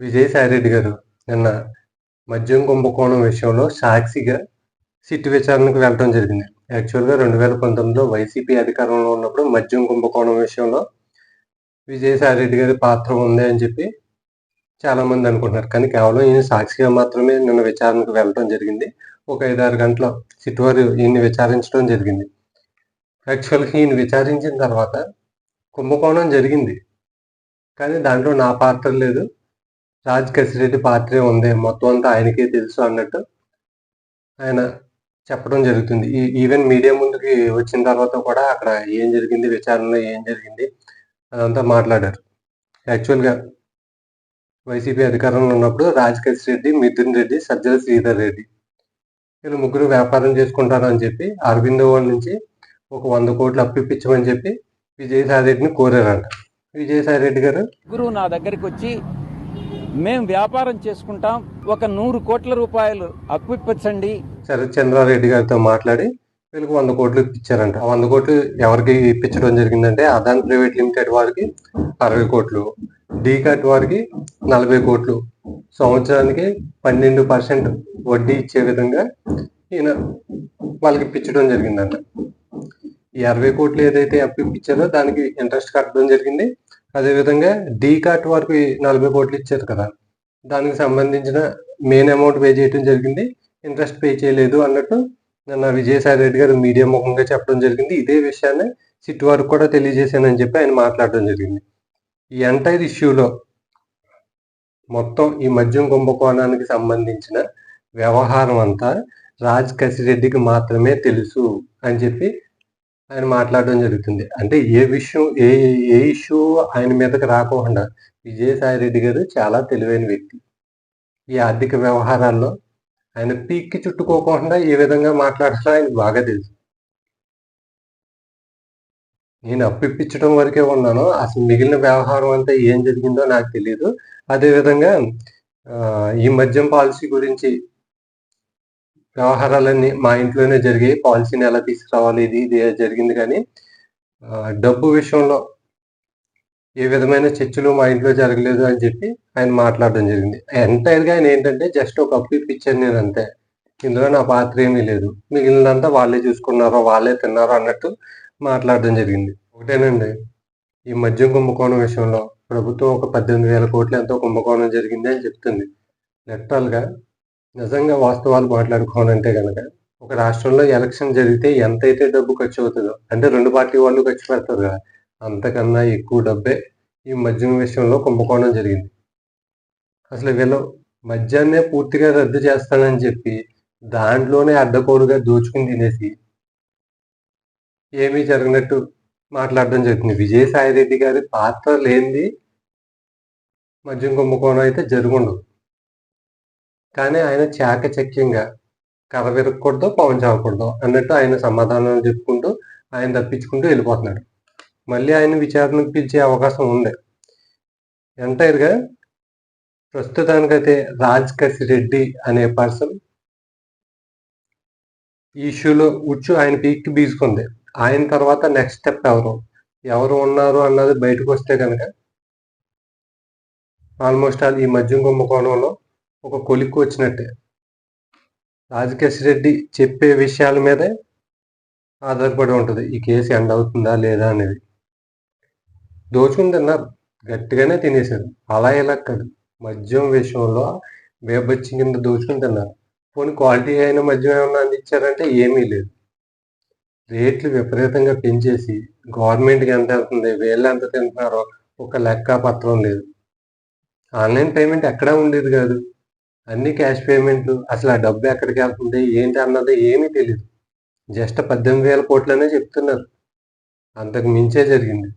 విజయసాయిరెడ్డి గారు నిన్న మద్యం కుంభకోణం విషయంలో సాక్షిగా సిట్ విచారణకు వెళ్ళడం జరిగింది. యాక్చువల్గా రెండు వేల పంతొమ్మిదిలో వైసీపీ అధికారంలో ఉన్నప్పుడు మద్యం కుంభకోణం విషయంలో విజయసాయిరెడ్డి గారి పాత్ర ఉంది అని చెప్పి చాలా మంది అనుకుంటున్నారు. కానీ కేవలం ఈయన సాక్షిగా మాత్రమే నిన్న విచారణకు వెళ్ళడం జరిగింది. ఒక ఐదు ఆరు గంటల సిట్ వారు ఈయన్ని విచారించడం జరిగింది. యాక్చువల్గా ఈయన విచారించిన తర్వాత కుంభకోణం జరిగింది. కానీ దాంట్లో నా పాత్ర లేదు. రాజ్ కసిరెడ్డి పాత్రే ఉంది. మొత్తం అంతా ఆయనకే తెలుసు అన్నట్టు ఆయన చెప్పడం జరుగుతుంది. ఈ ఈవెన్ మీడియా ముందుకి వచ్చిన తర్వాత కూడా అక్కడ ఏం జరిగింది విచారణలో ఏం జరిగింది అదంతా మాట్లాడారు. యాక్చువల్గా వైసీపీ అధికారంలో ఉన్నప్పుడు రాజ్ రెడ్డి మిథున్ రెడ్డి సజ్జల శ్రీధర్ రెడ్డి వీళ్ళు ముగ్గురు వ్యాపారం చేసుకుంటారు అని చెప్పి అరవిందో వాళ్ళ నుంచి ఒక వంద కోట్లు అప్పిప్పించమని చెప్పి విజయసాయి రెడ్డిని కోరారంట. విజయసాయి రెడ్డి గారు గురువు నా దగ్గరికి వచ్చి మేము వ్యాపారం చేసుకుంటాం. ఒక నూరు కోట్ల రూపాయలు అప్పిప్పించండి శరత్ చంద్రారెడ్డి గారితో మాట్లాడి వీళ్ళకి వంద కోట్లు ఇప్పించారంట ఆ వంద కోట్లు ఎవరికి ఇప్పించడం జరిగిందంటే అదాన్ ప్రైవేట్ లిమిటెడ్ వారికి అరవై కోట్లు డీకాట్ వారికి నలభై కోట్లు. సంవత్సరానికి పన్నెండు పర్సెంట్ వడ్డీ ఇచ్చే విధంగా ఈయన వాళ్ళకి ఇప్పించడం జరిగిందంట. ఈ అరవై కోట్లు ఏదైతే అప్పు ఇప్పించారో దానికి ఇంట్రెస్ట్ కట్టడం జరిగింది. అదేవిధంగా డీ కార్ట్ వారికి నలభై కోట్లు ఇచ్చారు కదా. దానికి సంబంధించిన మెయిన్ అమౌంట్ పే చేయడం జరిగింది. ఇంట్రెస్ట్ పే చేయలేదు అన్నట్టు నిన్న విజయసాయి రెడ్డి గారు మీడియా ముఖంగా చెప్పడం జరిగింది. ఇదే విషయాన్ని సిట్ వారికి కూడా తెలియజేశానని చెప్పి ఆయన మాట్లాడడం జరిగింది. ఈ ఎంటైర్ ఇష్యూలో మొత్తం ఈ మద్యం కుంభకోణానికి సంబంధించిన వ్యవహారం అంతా రాజ్ కసిరెడ్డికి మాత్రమే తెలుసు అని చెప్పి ఆయన మాట్లాడడం జరుగుతుంది. అంటే ఏ విషయం ఏ ఏ ఇష్యూ ఆయన మీదకి రాకుండా విజయసాయి రెడ్డి గారు చాలా తెలివైన వ్యక్తి. ఈ ఆర్థిక వ్యవహారాల్లో ఆయన పీక్కి చుట్టుకోకుండా ఏ విధంగా మాట్లాడాలో ఆయన బాగా తెలుసు. నేను అప్పిప్పించడం వరకే ఉన్నాను. అసలు మిగిలిన వ్యవహారం అంతా ఏం జరిగిందో నాకు తెలియదు అదేవిధంగా ఈ మద్యం పాలసీ గురించి వ్యవహారాలన్నీ మా ఇంట్లోనే జరిగాయి. పాలసీని ఎలా తీసుకురావాలి? ఇది ఇది జరిగింది కానీ డబ్బు విషయంలో ఏ విధమైన చర్చలు మా ఇంట్లో జరగలేదు అని చెప్పి ఆయన మాట్లాడడం జరిగింది. ఎంటైర్గా ఆయన ఏంటంటే జస్ట్ ఒక అప్పు ఇప్పించాను నేను అంతే. ఇందులో నా పాత్ర ఏమీ లేదు. మిగిలినంతా వాళ్ళే చూసుకున్నారో వాళ్ళే తిన్నారో అన్నట్టు మాట్లాడడం జరిగింది. ఒకటేనండి ఈ మద్యం కుంభకోణం విషయంలో ప్రభుత్వం ఒక పద్దెనిమిది వేల కోట్లు ఎంతో కుంభకోణం జరిగింది అని చెప్తుంది. లెట్టాలుగా నిజంగా వాస్తవాలు మాట్లాడుకోవాలంటే కనుక ఒక రాష్ట్రంలో ఎలక్షన్ జరిగితే ఎంతైతే డబ్బు ఖర్చు అవుతుందో అంటే రెండు పార్టీ వాళ్ళు ఖర్చు పెడతారు కదా అంతకన్నా ఎక్కువ డబ్బే ఈ మద్యం విషయంలో కుంభకోణం జరిగింది. అసలు వీళ్ళు మద్యాన్నే పూర్తిగా రద్దు చేస్తానని చెప్పి దాంట్లోనే అడ్డకోడుగా దోచుకుని తినేసి ఏమీ జరిగినట్టు మాట్లాడడం జరుగుతుంది విజయసాయి రెడ్డి గారి పాత్ర లేనిది మద్యం కుంభకోణం అయితే జరుగుండదు. కానీ ఆయన చాకచక్యంగా కర్ర విరగకూడదు పవన్ చావకూడదు అన్నట్టు ఆయన సమాధానాలు చెప్పుకుంటూ ఆయన తప్పించుకుంటూ వెళ్ళిపోతున్నాడు. మళ్ళీ ఆయన విచారణకు పిలిచే అవకాశం ఉంది. ఎంటైర్గా ప్రస్తుతానికైతే రాజ్ కసి రెడ్డి అనే పర్సన్ ఈ ఇష్యూలో ఉచ్చు ఆయన పీక్కి బీసుకుంది ఆయన తర్వాత నెక్స్ట్ స్టెప్ ఎవరు? ఎవరు ఉన్నారు అన్నది బయటకు వస్తే కనుక ఆల్మోస్ట్ ఆల్ ఈ మద్యం కుంభకోణంలో ఒక కొలిక్కు వచ్చినట్టే. రాజకేశ్ రెడ్డి చెప్పే విషయాల మీదే ఆధారపడి ఉంటుంది. ఈ కేసు ఎండ్ అవుతుందా లేదా అనేది. దోచుకుని తిన్నారు గట్టిగానే తినేశారు. అలా ఇలా కాదు. మద్యం విషయంలో బేబచ్చి కింద దోచుకుని తిన్నారు పోనీ క్వాలిటీ అయిన మద్యం ఏమన్నా అందించారంటే ఏమీ లేదు. రేట్లు విపరీతంగా పెంచేసి గవర్నమెంట్కి ఎంత వెళ్తుంది? వీళ్ళు ఎంత తింటున్నారో ఒక లెక్క పత్రం లేదు. ఆన్లైన్ పేమెంట్ ఎక్కడా ఉండేది కాదు. అన్ని క్యాష్ పేమెంట్లు అసలు ఆ డబ్బు ఎక్కడికి వెళ్తుంది ఏంటి అన్నది ఏమీ తెలియదు జస్ట్ పద్దెనిమిది వేల కోట్లనే చెప్తున్నారు. అంతకు మించే జరిగింది.